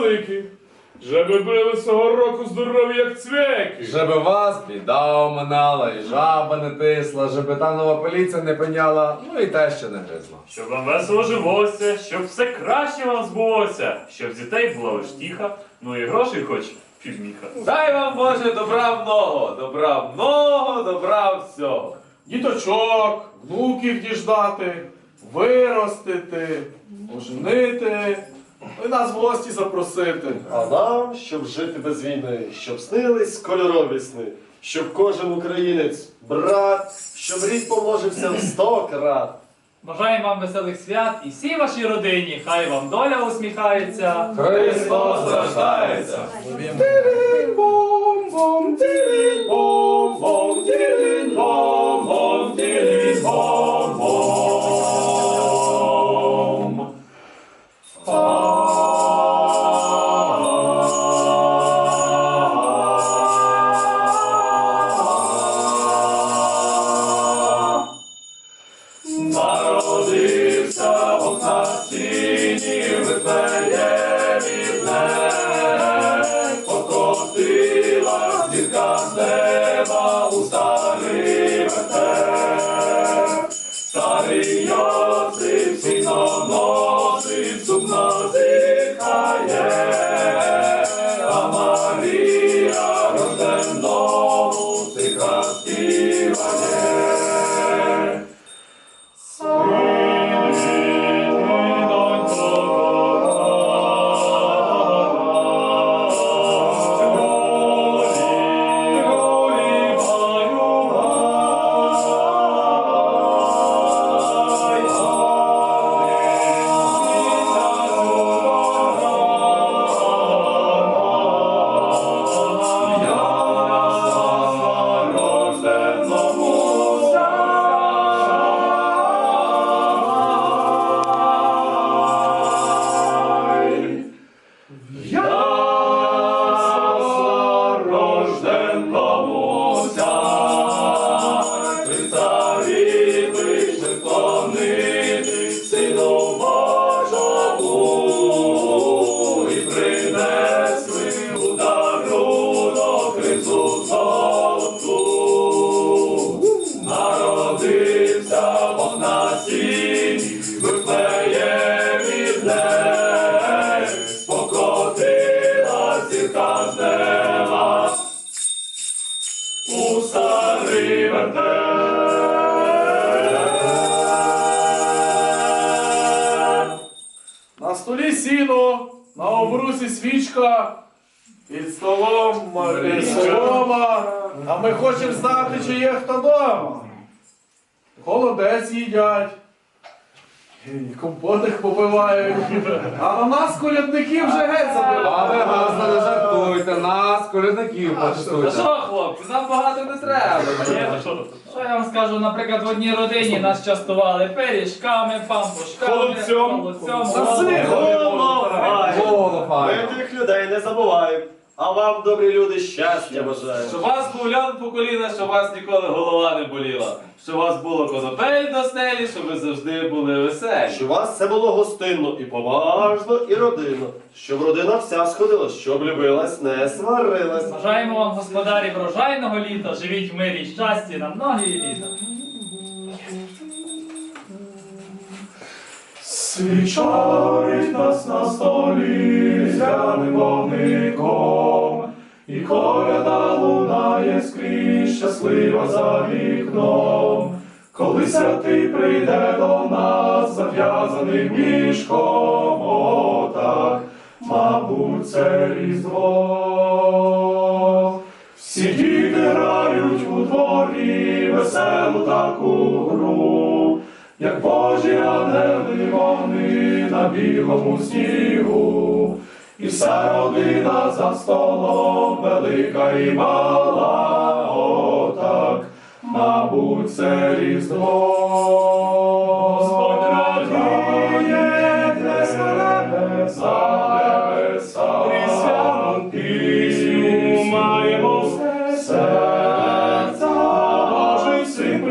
великі. Жеби били цього року здорові, як цвяки. Żeby вас біда оминала, і жаба не тисла, żeby та нова поліція не пеняла, ну і те ще не гризла. Щоб вам весело жилося, щоб все краще вам збулося, щоб з дітей була лиштіха, ну і грошей хоч півміха. Дай вам Боже добра много, добра много, добра всього. Діточок, внуків діждати, виростити, оженити, і нас в гості запросити. А нам, щоб жити без війни, щоб снились кольорові сни, щоб кожен українець, брат, щоб рід помножився в сто крат. Бажаємо вам веселих свят і всій вашій родині. Хай вам доля усміхається. Христос рождається. Бом-бом, тірі-бом-бом, тірі-бом-бом, тірі-бом-бом. Народився libertad. Сіно, на обрусі свічка, під столом е, солома. А ми хочемо знати, чи є хто дома. Холодець їдять. І компотик попивають. А на нас колядників вже геть А ви забили. нас не жартуйте, нас, колядників Та почтуйте. що, хлопці, нам багато не треба. Що я вам скажу, наприклад, в одній родині нас частували пиріжками, пампушками, Холодцем. холодцем, Завжди голубом. Голову Ми тих людей не забуваємо. А вам, добрі люди, щастя бажаю. Щоб вас був лян по коліна, щоб вас ніколи голова не боліла. Щоб вас було конопель до стелі, щоб ви завжди були веселі. Щоб вас все було гостинно і поважно, і родинно. Щоб родина вся сходила, щоб любилась, не сварилась. Бажаємо вам, господарі, врожайного літа, живіть в мирі і щасті на многі літа. Свічають нас на столі зяним вогником, і коляда лунає скрізь щаслива за вікном. Коли святий прийде до нас, зав'язаний мішком, о, так, мабуть, це різдво. Всі діти грають у дворі веселу таку гру, як Божі ангели вони на білому снігу, і вся родина за столом велика і мала, о, мабуть, це різдво. Господь радіє, небеса, небеса,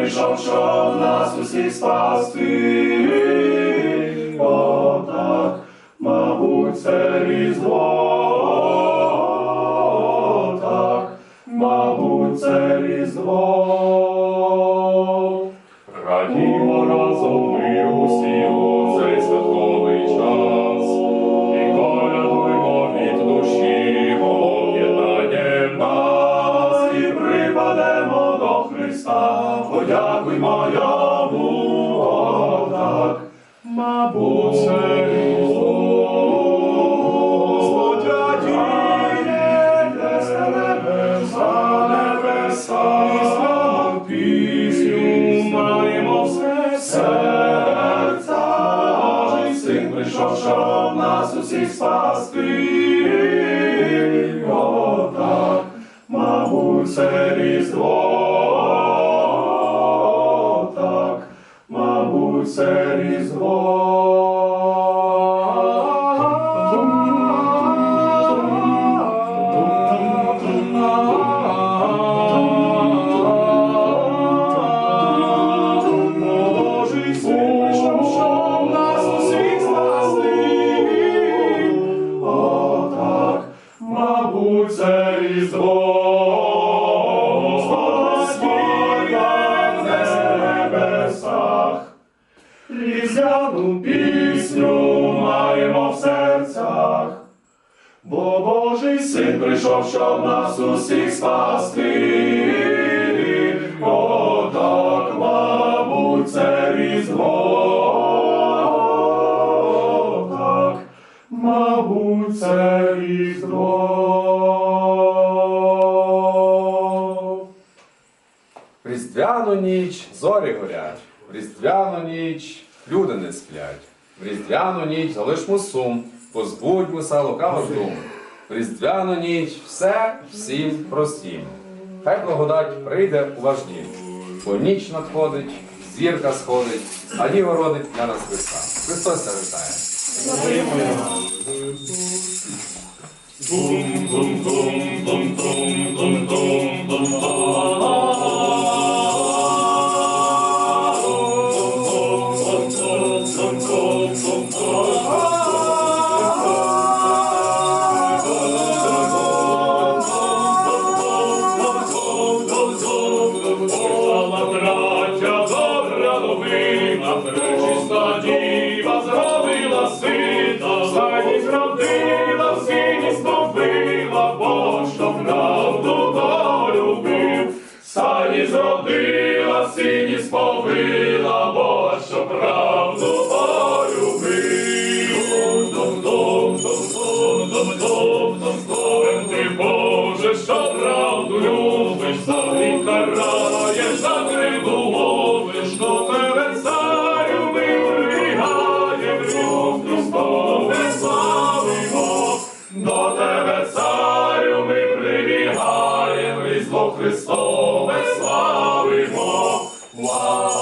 прийшов, щоб нас усіх спасти. О, так, мабуть, це різдво, так, мабуть, це різдво. Радімо разом прийшов, щоб нас усіх спасти. Так, мабуть, це різдво, так, мабуть, це різдвяну пісню маємо в серцях. Бо Божий син прийшов, щоб нас усіх спасти. О, мабуть, це різдво. Так, мабуть, це різдво. Різдвяну ніч зорі горять, Різдвяну ніч люди не сплять, в Різдвяну ніч залишмо сум, позбудьмося лукавих дум. В Різдвяну ніч все всім простім. Хай благодать прийде у ваш дім, бо ніч надходить, зірка сходить, а діва родить для нас Христа. Христос вітає. Слава Wow.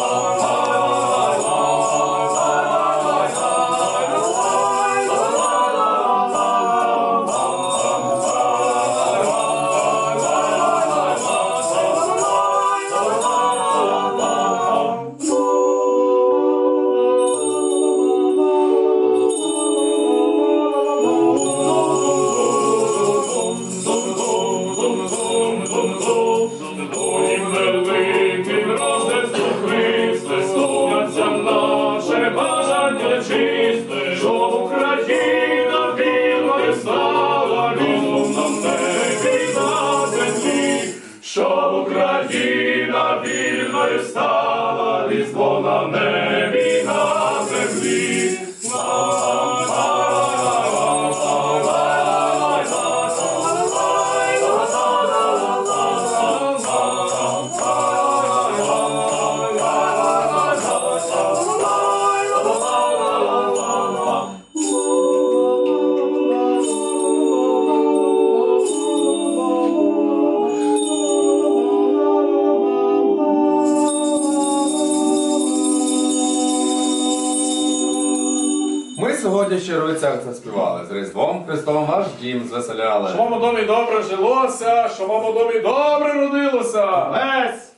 Ще рицях заспівали. З Різдвом Христом наш дім звеселяли. Що вам у домі добре жилося, що вам у домі добре родилося. Лесь,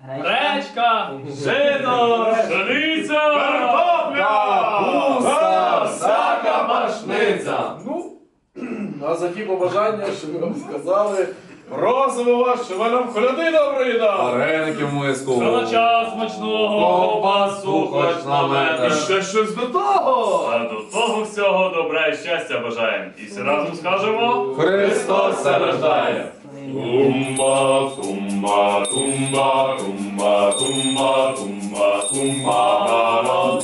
Гречка! жито, пшениця, Капуста, всяка пашниця. Ну, а за ті побажання, що ви нам сказали, просимо вас, нам коляди доброї дали. Вареників в миску. На час смачного, Ковбасу хоч наметеш. І ще щось до того. А до того всього добра і щастя бажаємо. І всі разом скажемо. Христос се рождає. Тумба, тумба, тумба, тумба, тумба, тумба, тумба, народ